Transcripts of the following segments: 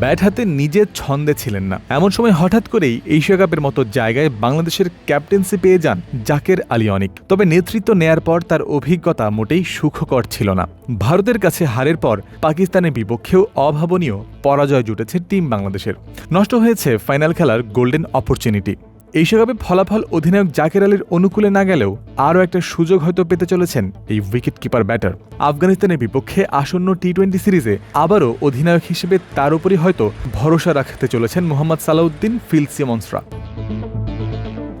Bat হাতে নিজের ছন্দে ছিলেন না। এমন সময় হঠাৎ করেই এশিয়া কাপের মতো জায়গায় বাংলাদেশের ক্যাপ্টেন্সি পেয়ে যান জাকের আলী অনিক তবে নেতৃত্ব নেয়ার পর তার অভিজ্ঞতা মোটেই সুখকর ছিল না। ভারতের কাছে হারের পর পাকিস্তানের বিপক্ষেও অভাবনীয় পরাজয় জুটেছে টিম বাংলাদেশের। নষ্ট হয়েছে ফাইনাল খেলার গোল্ডেন অপরচুনিটি। এশিয়া ফলাফল অধিনায়ক জাকের আলীর অনুকূলে না গেলেও আরও একটা সুযোগ হয়তো পেতে চলেছেন এই উইকেট কিপার ব্যাটার আফগানিস্তানের বিপক্ষে আসন্ন টি টোয়েন্টি সিরিজে আবারও অধিনায়ক হিসেবে তার উপরই হয়তো ভরসা রাখতে চলেছেন মোহাম্মদ সালাউদ্দিন, ফিল সিমন্সরা।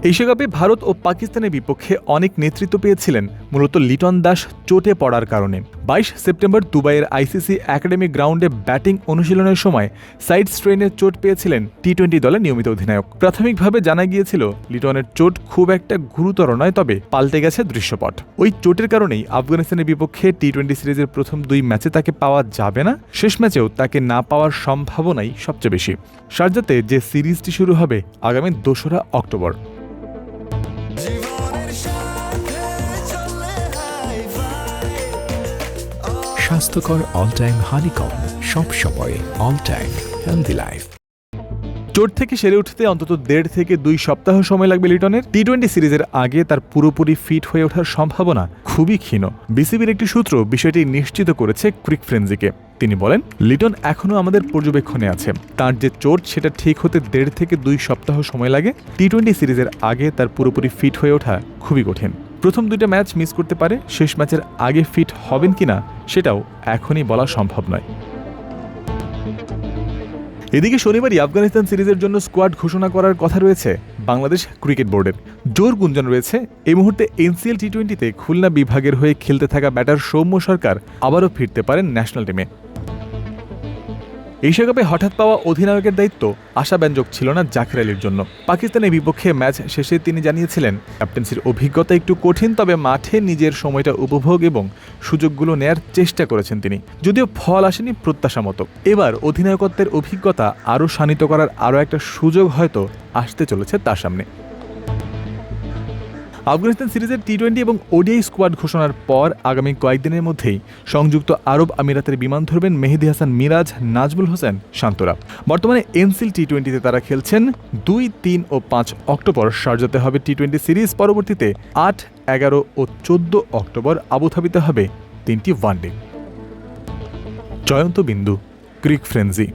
এশিয়া কাপে ভারত ও পাকিস্তানের বিপক্ষে অনেক নেতৃত্ব পেয়েছিলেন, মূলত লিটন দাস চোটে পড়ার কারণে। বাইশ সেপ্টেম্বর দুবাইয়ের আইসিসি একাডেমি গ্রাউন্ডে ব্যাটিং অনুশীলনের সময় সাইড স্ট্রেনের চোট পেয়েছিলেন টি টোয়েন্টি দলের নিয়মিত অধিনায়ক। প্রাথমিকভাবে জানা গিয়েছিল, লিটনের চোট খুব একটা গুরুতর নয়, তবে পাল্টে গেছে দৃশ্যপট। ওই চোটের কারণেই আফগানিস্তানের বিপক্ষে টি টোয়েন্টি সিরিজের প্রথম দুই ম্যাচে তাকে পাওয়া যাবে না, শেষ ম্যাচেও তাকে না পাওয়ার সম্ভাবনাই সবচেয়ে বেশি। শারজাতে যে সিরিজটি শুরু হবে আগামী দোসরা অক্টোবর। স্বাস্থ্যকর অল টাইম হানিকম সব সময় অল টাইম হেলদি লাইফ চোট থেকে সেরে উঠতে অন্তত দেড় থেকে দুই সপ্তাহ সময় লাগবে লিটনের। টি টোয়েন্টি সিরিজের আগে তার পুরোপুরি ফিট হয়ে ওঠার সম্ভাবনা খুবই ক্ষীণ। বিসিবির একটি সূত্র বিষয়টি নিশ্চিত করেছে ক্রিক ফ্রেন্সিকে তিনি বলেন, লিটন এখনও আমাদের পর্যবেক্ষণে আছে। তার যে চোট, সেটা ঠিক হতে দেড় থেকে দুই সপ্তাহ সময় লাগে। টি টোয়েন্টি সিরিজের আগে তার পুরোপুরি ফিট হয়ে ওঠা খুবই কঠিন। প্রথম দুইটা ম্যাচ মিস করতে পারে, শেষ ম্যাচের আগে ফিট হবেন কিনা সেটাও এখনই বলা সম্ভব নয়। এদিকে শনিবারই আফগানিস্তান সিরিজের জন্য স্কোয়াড ঘোষণা করার কথা রয়েছে বাংলাদেশ ক্রিকেট বোর্ডের। জোর গুঞ্জন রয়েছে, এই মুহূর্তে এনসিএল টি টোয়েন্টিতে খুলনা বিভাগের হয়ে খেলতে থাকা ব্যাটার সৌম্য সরকার আবারও ফিরতে পারেন ন্যাশনাল টিমে। এশিয়া কাপে হঠাৎ পাওয়া অধিনায়কের দায়িত্ব আশাব্যঞ্জক ছিল না জাকির আলীর জন্য। পাকিস্তানের বিপক্ষে ম্যাচ শেষে তিনি জানিয়েছিলেন, ক্যাপ্টেন্সির অভিজ্ঞতা একটু কঠিন, তবে মাঠে নিজের সময়টা উপভোগ এবং সুযোগগুলো নেয়ার চেষ্টা করেছেন তিনি। যদিও ফল আসেনি প্রত্যাশা মতো। এবার অধিনায়কত্বের অভিজ্ঞতা আরও শানিত করার আরও একটা সুযোগ হয়তো আসতে চলেছে তার সামনে। আফগানিস্তান সিরিজের টি টোয়েন্টি এবং ওডিআই স্কোয়াড ঘোষণার পর আগামী কয়েকদিনের মধ্যেই সংযুক্ত আরব আমিরাতের বিমান ধরবেন মেহেদি হাসান মিরাজ, নাজমুল হোসেন, শান্তরা। বর্তমানে এনসিল টি টোয়েন্টিতে তারা খেলছেন দুই, তিন ও পাঁচ অক্টোবর। শারজাতে হবে টি টোয়েন্টি সিরিজ, পরবর্তীতে আট, এগারো ও চোদ্দ অক্টোবর আবুধাবিতে হবে তিনটি ওয়ানডে। জয়ন্ত বিন্দু ক্রিক ফ্রেন্সি